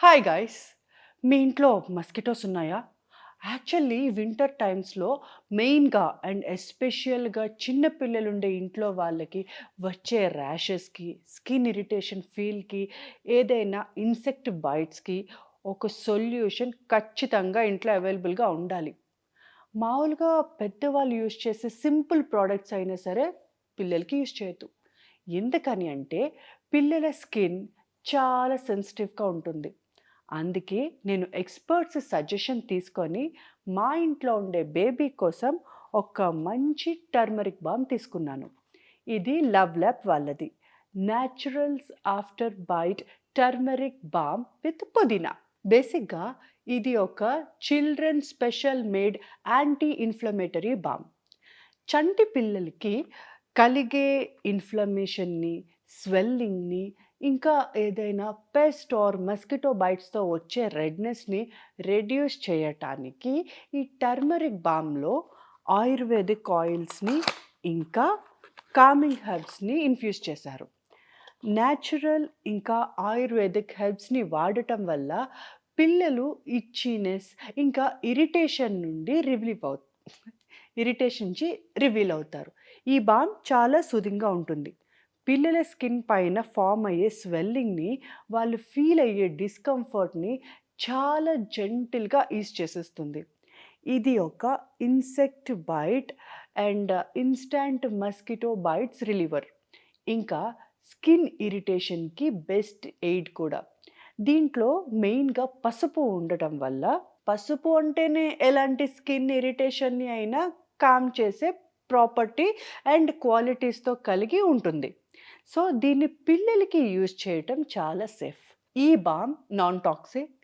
Hi guys మీ ఇంట్లో mosquitoes ఉన్నాయా? Actually winter టైమ్స్లో మెయిన్గా అండ్ ఎస్పెషల్గా చిన్న పిల్లలు ఉండే ఇంట్లో వాళ్ళకి వచ్చే ర్యాషెస్కి స్కిన్ ఇరిటేషన్ ఫీల్కి ఏదైనా ఇన్సెక్ట్ బైట్స్కి ఒక సొల్యూషన్ ఖచ్చితంగా ఇంట్లో అవైలబుల్గా ఉండాలి. మామూలుగా పెద్దవాళ్ళు యూజ్ చేసే సింపుల్ ప్రోడక్ట్స్ అయినా సరే పిల్లలకి యూజ్ చేయొద్దు. ఎందుకని అంటే పిల్లల స్కిన్ చాలా సెన్సిటివ్గా ఉంటుంది. అందుకే నేను ఎక్స్పర్ట్స్ సజెషన్ తీసుకొని మా ఇంట్లో ఉండే బేబీ కోసం ఒక మంచి టర్మరిక్ బామ్ తీసుకున్నాను. ఇది లవ్ ల్యాబ్ వాళ్ళది. Naturals after bite turmeric balm with పుదీనా. బేసిక్గా ఇది ఒక children special made anti inflammatory balm. చంటి పిల్లలకి కలిగే ఇన్ఫ్లమేషన్ని స్వెల్లింగ్ని ఇంకా ఏదైనా పెస్ట్ ఆర్ మస్కిటో బైట్స్తో వచ్చే రెడ్నెస్ని రెడ్యూస్ చేయటానికి ఈ టర్మరిక్ బామ్లో ఆయుర్వేదిక్ ఆయిల్స్ని ఇంకా కామింగ్ హెర్బ్స్ని ఇన్ఫ్యూజ్ చేశారు. న్యాచురల్ ఇంకా ఆయుర్వేదిక్ హెర్బ్స్ని వాడటం వల్ల పిల్లలు ఇచ్చినెస్ ఇంకా ఇరిటేషన్ నుండి రిలీవ్ అవు ఇరిటేషన్ నుంచి రివీల్ అవుతారు. ఈ బామ్ చాలా సుదింగా ఉంటుంది. పిల్లల స్కిన్ పైన ఫామ్ అయ్యే స్వెల్లింగ్ని వాళ్ళు ఫీల్ అయ్యే డిస్కంఫర్ట్ని చాలా జెంటిల్గా ఈజ్ చేసేస్తుంది. ఇది ఒక insect bite and instant mosquito bites reliever. ఇంకా స్కిన్ ఇరిటేషన్కి బెస్ట్ ఎయిడ్ కూడా. దీంట్లో మెయిన్గా పసుపు ఉండటం వల్ల పసుపు అంటేనే ఎలాంటి స్కిన్ ఇరిటేషన్ని అయినా కామ్ చేసే ప్రాపర్టీ అండ్ క్వాలిటీస్తో కలిగి ఉంటుంది. సో దీన్ని పిల్లలకి యూజ్ చేయటం చాలా సేఫ్. ఈ balm non toxic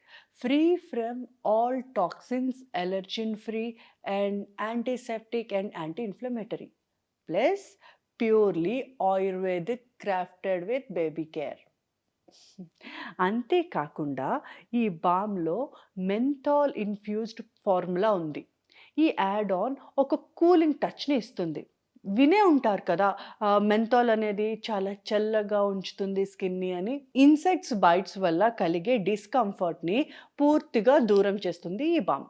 free from all toxins allergen free and antiseptic and anti inflammatory plus purely ayurvedic crafted with baby care. అంతేకాకుండా ఈ బామ్లో మెంథాల్ ఇన్ఫ్యూజ్డ్ ఫార్ములా ఉంది. ఈ యాడ్ ఆన్ ఒక కూలింగ్ టచ్ని ఇస్తుంది. వినే ఉంటారు కదా. మెంథాల్ అనేది చాలా చల్లగా ఉంచుతుంది స్కిన్ని అని. ఇన్సెక్ట్స్ బైట్స్ వల్ల కలిగే డిస్కంఫర్ట్ని పూర్తిగా దూరం చేస్తుంది ఈ బామ్.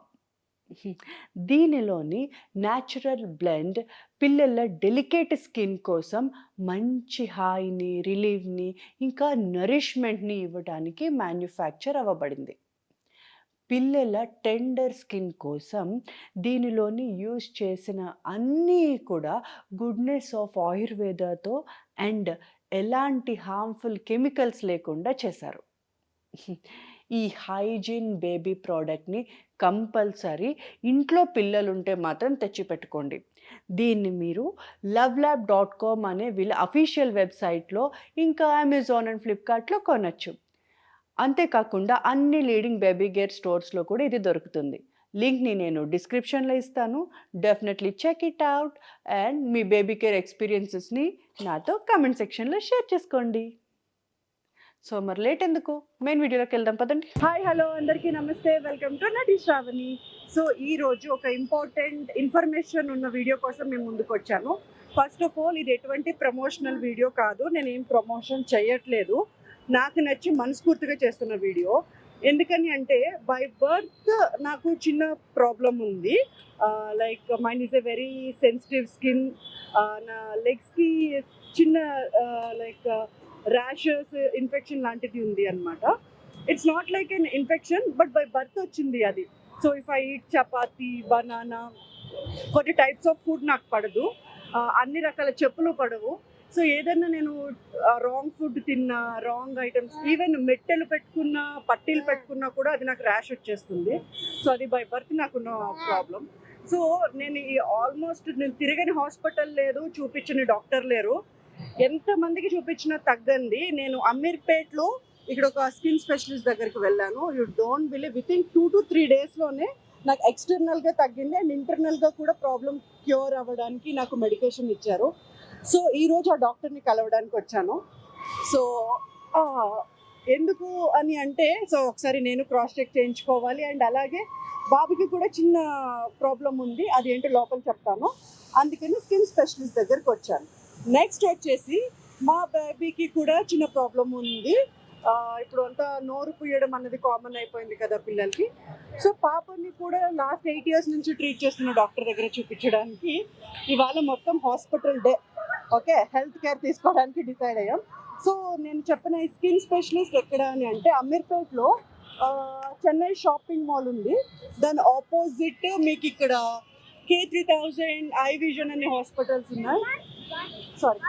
దీనిలోని న్యాచురల్ బ్లెండ్ పిల్లల డెలికేట్ స్కిన్ కోసం మంచి హాయిని రిలీఫ్ని ఇంకా నరిష్మెంట్ని ఇవ్వడానికి మ్యానుఫ్యాక్చర్ అవ్వబడింది. పిల్లల టెండర్ స్కిన్ కోసం దీనిలోని యూజ్ చేసిన అన్నీ కూడా గుడ్నెస్ ఆఫ్ ఆయుర్వేదతో అండ్ ఎలాంటి హార్మ్ఫుల్ కెమికల్స్ లేకుండా చేశారు. ఈ హైజీన్ బేబీ ప్రోడక్ట్ని కంపల్సరీ ఇంట్లో పిల్లలుంటే మాత్రం తెచ్చిపెట్టుకోండి. దీన్ని మీరు లవ్ ల్యాబ్ డాట్ కామ్ అనే వీళ్ళ అఫీషియల్ వెబ్సైట్లో ఇంకా అమెజాన్ అండ్ ఫ్లిప్కార్ట్లో కొనచ్చు. అంతేకాకుండా అన్ని లీడింగ్ బేబీ గేర్ స్టోర్స్లో కూడా ఇది దొరుకుతుంది. లింక్ని నేను డిస్క్రిప్షన్లో ఇస్తాను. Definitely check it out and me baby care ఎక్స్పీరియన్సెస్ని నాతో కమెంట్ సెక్షన్లో షేర్ చేసుకోండి. సో మరి లేట్ ఎందుకు? మెయిన్ వీడియోలోకి వెళ్దాం పదండి. హాయ్ హలో అందరికీ నమస్తే. వెల్కమ్ టు నటి శ్రావణి సో ఈ రోజు ఒక ఇంపార్టెంట్ ఇన్ఫర్మేషన్ ఉన్న వీడియో కోసం మేము ముందుకు వచ్చాను ఫస్ట్ ఆఫ్ ఆల్ ఇది ఎటువంటి ప్రమోషనల్ వీడియో కాదు. నేను ఏం ప్రమోషన్ చేయట్లేదు. నాకు నచ్చి మనస్ఫూర్తిగా చేస్తున్న వీడియో. ఎందుకని అంటే బై బర్త్ నాకు చిన్న ప్రాబ్లం ఉంది. Like mind is a very sensitive skin నా లెగ్స్కి చిన్న లైక్ ర్యాషెస్ ఇన్ఫెక్షన్ లాంటిది ఉంది అనమాట it's not like an infection but by birth వచ్చింది అది. So if I eat chapati banana కొన్ని టైప్స్ ఆఫ్ ఫుడ్ నాకు పడదు. అన్ని రకాల చెప్పులు పడవు. సో ఏదైనా నేను రాంగ్ ఫుడ్ తిన్నా రాంగ్ ఐటమ్స్ ఈవెన్ మెట్టెలు పెట్టుకున్నా పట్టీలు పెట్టుకున్నా కూడా అది నాకు ర్యాష్ వచ్చేస్తుంది. సో అది బై బర్త్ నాకున్న ప్రాబ్లం సో నేను ఈ ఆల్మోస్ట్ నేను తిరగని హాస్పిటల్ లేదు చూపించని డాక్టర్ లేరు. ఎంతమందికి చూపించినా తగ్గంది. నేను అమీర్పేట్లో ఇక్కడ ఒక స్కిన్ స్పెషలిస్ట్ దగ్గరికి వెళ్ళాను. You don't believe with in two to three డేస్లోనే నాకు ఎక్స్టర్నల్గా తగ్గింది. అండ్ ఇంటర్నల్గా కూడా ప్రాబ్లం క్యూర్ అవ్వడానికి నాకు మెడికేషన్ ఇచ్చారు. సో ఈరోజు ఆ డాక్టర్ని కలవడానికి వచ్చాను. సో ఎందుకు అని అంటే సో ఒకసారి నేను క్రాస్ చెక్ చేయించుకోవాలి. అండ్ అలాగే బాబుకి కూడా చిన్న ప్రాబ్లం ఉంది. అది ఏంటో లోపల చెప్తాను. అందుకని స్కిన్ స్పెషలిస్ట్ దగ్గరికి వచ్చాను. నెక్స్ట్ వచ్చేసి మా బేబీకి కూడా చిన్న ప్రాబ్లం ఉంది. ఇప్పుడు అంతా నోరు పుయ్యడం అన్నది కామన్ అయిపోయింది కదా పిల్లలకి. సో పాపని కూడా లాస్ట్ ఎయిట్ ఇయర్స్ నుంచి ట్రీట్ చేస్తున్న డాక్టర్ దగ్గర చూపించడానికి ఇవాళ మొత్తం hospital day. Okay health care తీసుకోవడానికి డిసైడ్ అయ్యాం. సో నేను చెప్పిన ఈ స్కిన్ స్పెషలిస్ట్ ఎక్కడ అని అంటే అమీర్పేట్లో చెన్నై షాపింగ్ మాల్ ఉంది. దాని ఆపోజిట్ మీకు ఇక్కడ K three thousand eye vision అనే హాస్పిటల్స్ ఉన్నాయి. Sorry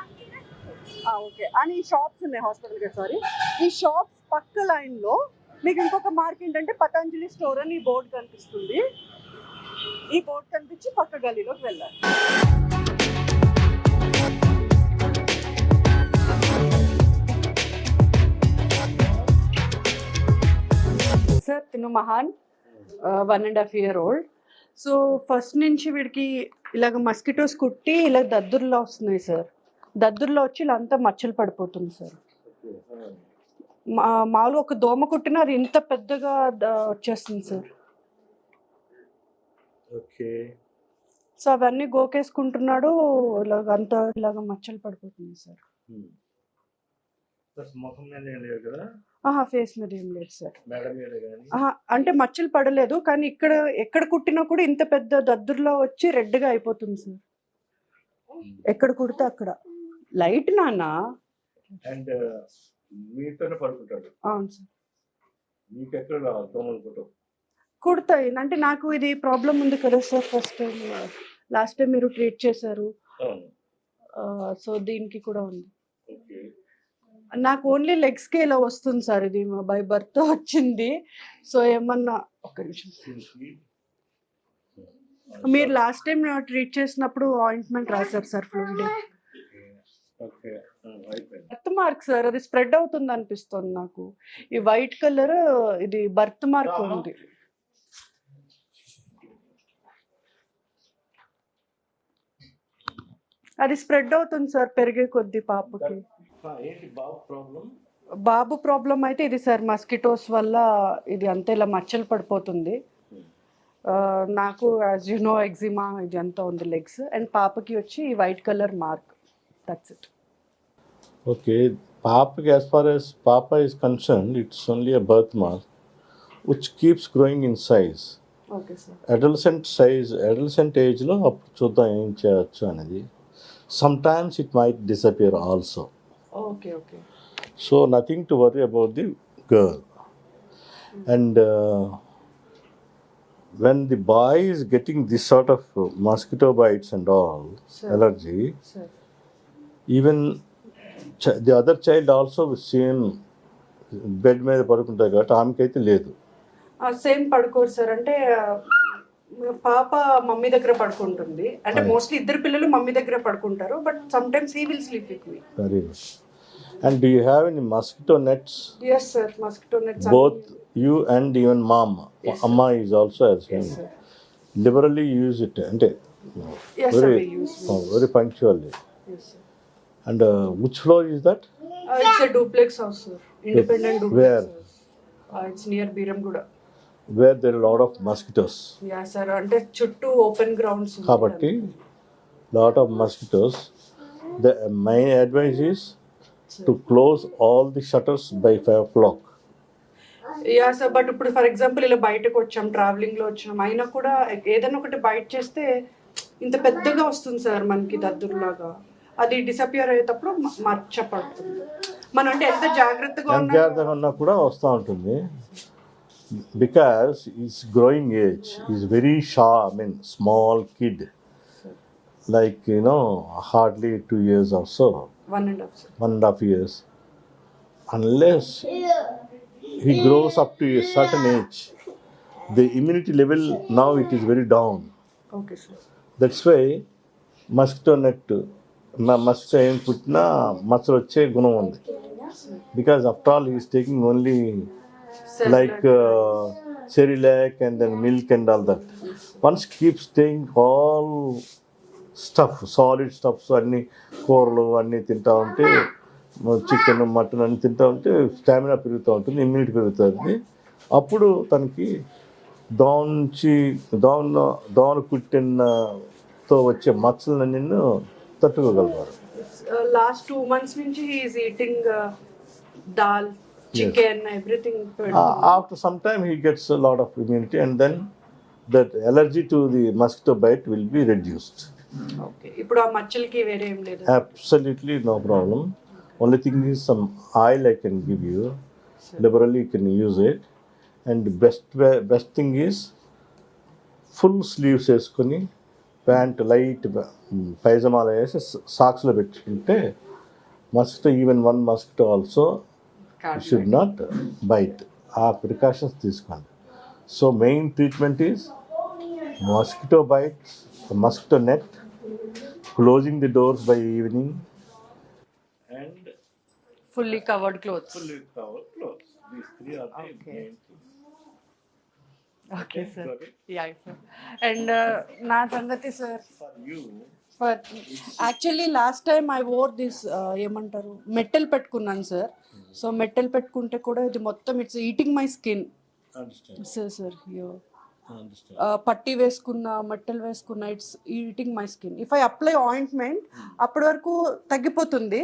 okay. అని షాప్స్ ఉన్నాయి హాస్పిటల్కి సారీ ఈ షాప్స్ పక్క లైన్లో మీకు ఇంకొక మార్క్ ఏంటంటే పతంజలి స్టోర్ అని బోర్డు కనిపిస్తుంది. ఈ బోర్డు కనిపించి పక్క గలీలోకి వెళ్ళాలి. సార్ తిను మహాన్. One and half year old so first నుంచి వీడికి ఇలాగ మస్కిటోస్ కుట్టి ఇలా దద్దుర్లో వస్తున్నాయి సార్. దద్దుర్లో వచ్చి ఇలా అంతా మచ్చలు పడిపోతుంది సార్. మా మామూలుగా ఒక దోమ కుట్టినా అది ఇంత పెద్దగా వచ్చేస్తుంది సార్. ఓకే. సో అవన్నీ గోకేసుకుంటున్నాడు. ఇలాగ అంత ఇలాగ మచ్చలు పడిపోతుంది సార్. ప్లస్ ఆహా ఫేస్ మీద ఏం లేదు సార్. ఆహా అంటే మచ్చలు పడలేదు కానీ ఇక్కడ ఎక్కడ కుట్టినా కూడా ఇంత పెద్ద దద్దుర్లో వచ్చి రెడ్గా అయిపోతుంది సార్. ఎక్కడ కుడితే అక్కడ. లైట్ నాన్న. అండ్ మీతోనే పడుకుంటాడు. అవును సార్. మీకు ఎక్కడ దోమలు కుడతాయి. అంటే నాకు ఇది ప్రాబ్లం ఉంది కదా sir first time last time మీరు ట్రీట్ చేశారు. సో దీనికి కూడా ఉంది. నాకు ఓన్లీ లెగ్స్కే ఇలా వస్తుంది సార్ ఇది బై బర్త్ వచ్చింది. సో ఏమన్నా ఒక్క నిమిషం. మీరు లాస్ట్ టైం ట్రీట్ చేసినప్పుడు ఆయింట్మెంట్ రాశారు sir fluid birth mark sir అది స్ప్రెడ్ అవుతుంది అనిపిస్తుంది నాకు. ఈ వైట్ కలర్ ఇది బర్త్ మార్క్ ఉంది. అది స్ప్రెడ్ అవుతుంది సార్ పెరిగే కొద్ది పాపకి. ఏంటి బాబు ప్రాబ్లం బాబు ప్రాబ్లం అయితే ఇది సార్ మస్కిటోస్ వల్ల ఇది అంతా ఇలా మచ్చలు పడిపోతుంది. ఆ, నాకు యాజ్ యు నో ఎగ్జిమా ఇది అంతా ఉంది లెగ్స్ అండ్ పాపకి వచ్చి ఈ white colour mark that's it Okay, Papa, as far as Papa is concerned, it's only a birthmark which keeps growing in size. Okay sir adolescent size adolescent ఏజ్లో అప్పుడు చూద్దాం ఏం చేయొచ్చు అనేది. Sometimes it might disappear also okay okay so nothing to worry about the girl and when the boy is getting this sort of mosquito bites and all. Allergy even the other child also same bed మీద పడుకుంటారు కాబట్టి ఆమెకైతే లేదు. Same పడుకోరు sir అంటే పాప mummy దగ్గర పడుకుంటుంది. అంటే. Mostly ఇద్దరు పిల్లలు మమ్మీ దగ్గర పడుకుంటారు. But sometimes he will sleep with me very good and do you have any mosquito nets yes sir mosquito nets both you and even mom Yes, sir. అమ్మ is also as yes sir liberally use it అంటే yes sir very we use very punctually yes sir and which floor is that it's a duplex house sir independent Where? Duplex it's near Beeramguda where there lot of mosquitoes ya sir అంటే చుట్టూ open grounds కాబట్టి lot of mosquitoes the main advice is to close all the shutters by five o'clock ya sir but ఇప్పుడు for example ఇలా బయటకు వచ్చాం ట్రావెలింగ్లో వచ్చినాం అయినా కూడా ఏదైనా ఒకటి బయట చేస్తే ఇంత పెద్దగా వస్తుంది సార్ మనకి దద్దురులాగా. అది డిసపియర్ అయ్యేటప్పుడు మ- మచ్చ పడుతుంది మనం అంటే ఎంత జాగ్రత్తగా ఉన్నా జాగ్రత్తగా ఉన్నా కూడా వస్తూ ఉంటుంది. Because is growing age is very Shah I mean small kid like you know hardly two years or so one and half sir one and a half years, unless he grows up to a certain age, the immunity level now it is very down. Okay sir That's why mosquito net mosquito ఏం పుట్టినా మచ్చలు వచ్చే గుణం ఉంది. Because after all is taking only like Cerelac and then milk and all that once keep staying all stuff solid stuffs అన్ని కూరలు అన్నీ తింటా ఉంటే చికెన్ మటన్ అన్ని తింటా ఉంటే స్టామినా పెరుగుతూ ఉంటుంది ఇమ్యూనిటీ పెరుగుతుంది అప్పుడు తనకి దోమ నుంచి దోమ దోమను కుట్టినతో వచ్చే మచ్చలన్నీ తట్టుకోగలుగుతారు లాస్ట్ టూ మంత్స్ నుంచి is eating dal chicken everything after some time, he gets a lot of immunity, and then that allergy to the mosquito bite will be reduced. Okay ఇప్పుడు ఆ మచ్చలకి వేరే ఏం లేదు Absolutely no problem. Only thing is some oil I can give you. Liberally, you can use it. And the best wa- best thing is full sleeves వేసుకొని pant light పైజమాల వేసి సాక్స్లో పెట్టుకుంటే mosquito even one mosquito also should not bite ఆ precautions తీసుకోండి so main treatment is mosquito bites mosquito net closing the doors by evening And fully covered clothes clothes. These three are the Okay. main things. Okay sir? Ya sir and uh, నా సంగతి sir For you, but actually last time I wore this uh, ఏమంటారు మెట్టెల్ పెట్టుకున్నాను sir so మెట్టెల్ పెట్టుకుంటే కూడా ఇది మొత్తం it's eating my skin understand, sir sir యో. పట్టి వేసుకున్న మెట్టెల్ వేసుకున్న it's eating my skin if I apply ointment అప్పటి వరకు తగ్గిపోతుంది.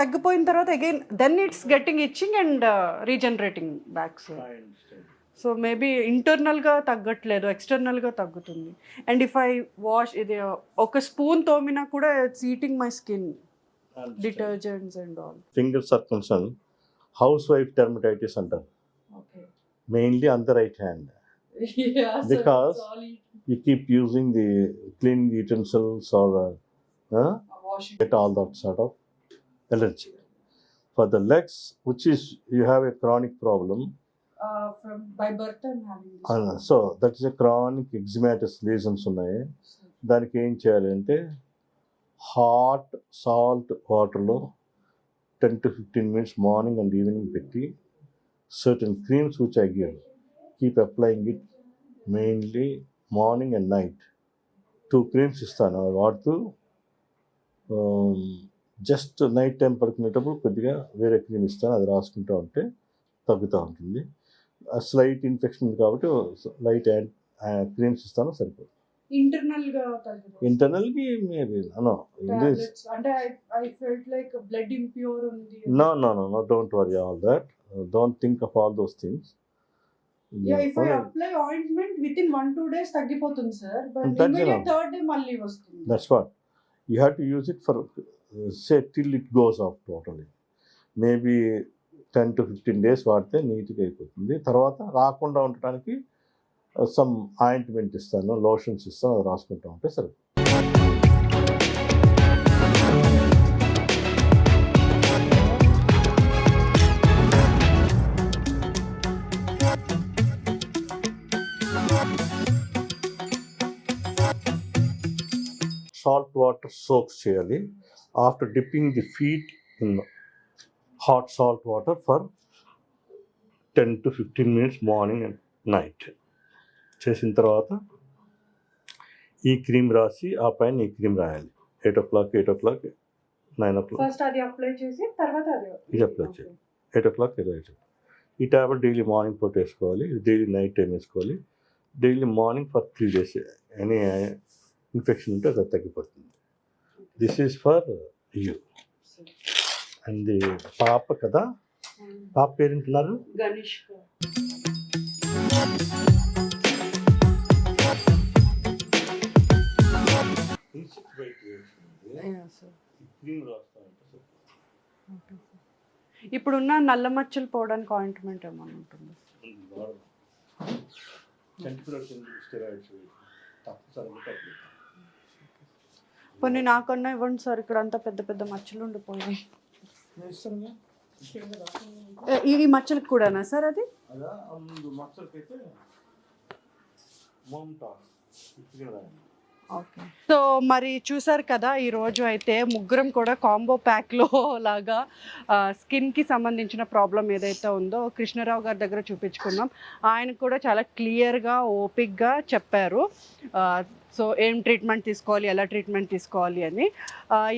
తగ్గిపోయిన తర్వాత again then it's getting itching and regenerating back sir I understand. So maybe ఇంటర్నల్గా తగ్గట్లేదు ఎక్స్టర్నల్గా తగ్గుతుంది. అండ్ ఇఫ్ ఐ వాష్ ఇది ఒక స్పూన్ తోమినా కూడా it's eating my skin. Detergents and all fingers are concern house wife dermatitis అంటారు. Okay mainly on the right hand Because- you keep using the cleaning utensils or uh, uh, get all that sort of allergy. For the legs, which is you have a chronic problem, from by birth and having uh, so that is a chronic eczematis lesions ఉన్నాయి దానికి ఏం చేయాలంటే hot salt వాటర్లో ten to fifteen minutes morning and evening పెట్టి certain creams which I give keep applying it mainly morning and night two creams ఇస్తాను. అవి వాడుతూ just night time పడుకునేటప్పుడు కొద్దిగా వేరే క్రీమ్ ఇస్తాను. అది రాసుకుంటూ ఉంటే తగ్గుతూ ఉంటుంది. స్లైట్ ఇన్ఫెక్షన్ ఉంది కాబట్టి లైట్ క్రీమ్స్ ఇస్తాను సరిపోతుంది ఇంటర్నల్గా ఇంటర్నల్కి మేబీ నో. అంటే I felt like blood impure ఉంది. No, no, no, no, don't worry all that. Uh, don't think of all ointment within one two days తగ్గిపోతుంది సార్. థర్డ్ డే మళ్ళీ వస్తుంది. Uh, say, till it goes off totally. Maybe ten to fifteen days వాడితే నీట్గా అయిపోతుంది. తర్వాత రాకుండా ఉండటానికి some ointment ఇస్తాను లోషన్స్ ఇస్తాను అది రాసుకుంటూ ఉంటే సరే వాటర్ సోక్స్ చేయాలి. After dipping the feet in hot salt water for ten to fifteen minutes morning and night చేసిన తర్వాత ఈ క్రీమ్ రాసి ఆ పైన ఈ క్రీమ్ రాయాలి. Eight o'clock eight o'clock nine o'clock first అది అప్లై చేసి తర్వాత అది ఇది apply చేయాలి. ఎయిట్ ఓ క్లాక్ ఏదో ఎయిట్ ఈ ట్యాబ్లెట్ డైలీ మార్నింగ్ పూట వేసుకోవాలి. డైలీ నైట్ టైం వేసుకోవాలి. Daily morning for three days any infection ఉంటే అది తగ్గిపోతుంది. This is for you and పాప కదా పాప పేరేంటున్నారు గణేష్ ఇప్పుడున్న నల్ల మచ్చలు పోవడానికి ఆయింట్మెంట్ ఏమైనా ఉంటుంది కొన్ని నాకన్నా ఇవ్వండి సార్ ఇక్కడ అంతా పెద్ద పెద్ద మచ్చలు ఉండిపోయాయి ఈ మచ్చలకు కూడానా సార్ అది? ఓకే. సో మరి చూసారు కదా ఈరోజు అయితే ముగ్గురం కూడా కాంబో ప్యాక్లో లాగా స్కిన్కి సంబంధించిన ప్రాబ్లం ఏదైతే ఉందో కృష్ణరావు గారి దగ్గర చూపించుకున్నాం ఆయన కూడా చాలా క్లియర్గా ఓపిక్గా చెప్పారు. సో ఏం ట్రీట్మెంట్ తీసుకోవాలి ఎలా ట్రీట్మెంట్ తీసుకోవాలి అని.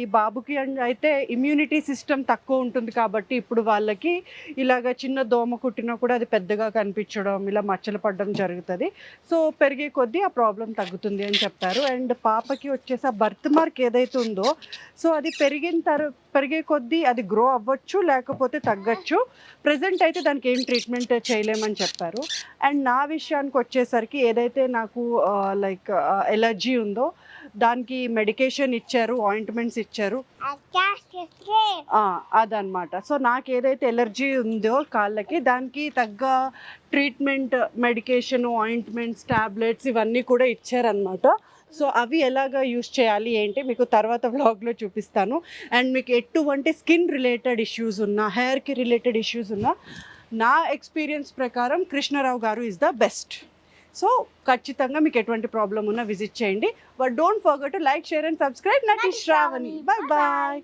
ఈ బాబుకి అయితే ఇమ్యూనిటీ సిస్టమ్ తక్కువ ఉంటుంది కాబట్టి ఇప్పుడు వాళ్ళకి ఇలాగ చిన్న దోమ కుట్టినా కూడా అది పెద్దగా కనిపించడం ఇలా మచ్చలు పడడం జరుగుతుంది. సో పెరిగే కొద్దీ ఆ ప్రాబ్లం తగ్గుతుంది అని చెప్తారు. అండ్ పాపకి వచ్చేసి ఆ బర్త్ మార్క్ ఏదైతే ఉందో సో అది పెరిగిన తర్వాత పెరిగే కొద్దీ అది గ్రో అవ్వచ్చు లేకపోతే తగ్గచ్చు. ప్రజెంట్ అయితే దానికి ఏం ట్రీట్మెంట్ చేయలేమని చెప్పారు. అండ్ నా విషయానికి వచ్చేసరికి ఏదైతే నాకు లైక్ ఎలర్జీ ఉందో దానికి మెడికేషన్ ఇచ్చారు ఆయింట్మెంట్స్ ఇచ్చారు. అదనమాట సో నాకు ఏదైతే ఎలర్జీ ఉందో కాళ్ళకి దానికి తగ్గ ట్రీట్మెంట్ మెడికేషన్ ఆయింట్మెంట్స్ టాబ్లెట్స్ ఇవన్నీ కూడా ఇచ్చారనమాట సో అవి ఎలాగ యూస్ చేయాలి ఏంటి మీకు తర్వాత వ్లాగ్లో చూపిస్తాను. అండ్ మీకు ఎటువంటి స్కిన్ రిలేటెడ్ ఇష్యూస్ ఉన్నా హెయిర్కి రిలేటెడ్ ఇష్యూస్ ఉన్నా నా ఎక్స్పీరియన్స్ ప్రకారం కృష్ణరావు గారు ఇస్ ద బెస్ట్ సో ఖచ్చితంగా మీకు ఎటువంటి ప్రాబ్లం ఉన్నా విజిట్ చేయండి. But don't forget like share and subscribe నటి శ్రావణి. Bye bye